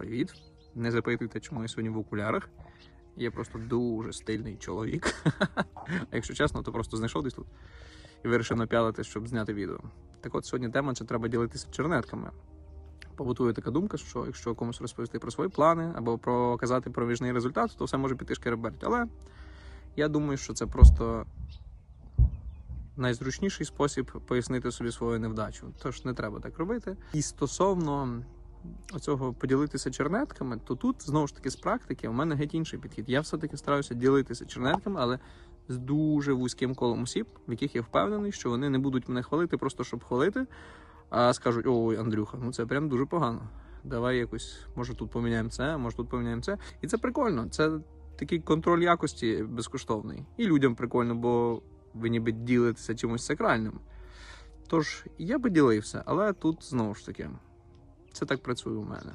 привіт. Не запитуйте, чому я сьогодні в окулярах. Я просто дуже стильний чоловік. А якщо чесно, то просто знайшов десь тут і вирішив напялити, щоб зняти відео. Так от сьогодні тема це треба ділитися чернетками. Побутує така думка, що якщо комусь розповісти про свої плани або проказати проміжний результат, то все може піти шкереберть. Але я думаю, що це просто найзручніший спосіб пояснити собі свою невдачу. Тож не треба так робити. І стосовно оцього поділитися чернетками, то тут знову ж таки з практики у мене геть інший підхід. Я все-таки стараюся ділитися чернетками, але з дуже вузьким колом осіб, в яких я впевнений, що вони не будуть мене хвалити просто щоб хвалити, а скажуть: ой, Андрюха, ну це прям дуже погано. Давай якось, може тут поміняємо це, може тут поміняємо це. І це прикольно. Це такий контроль якості безкоштовний. І людям прикольно, бо ви ніби ділитеся чимось сакральним. Тож я би ділився, але тут знову ж таки це так працює у мене.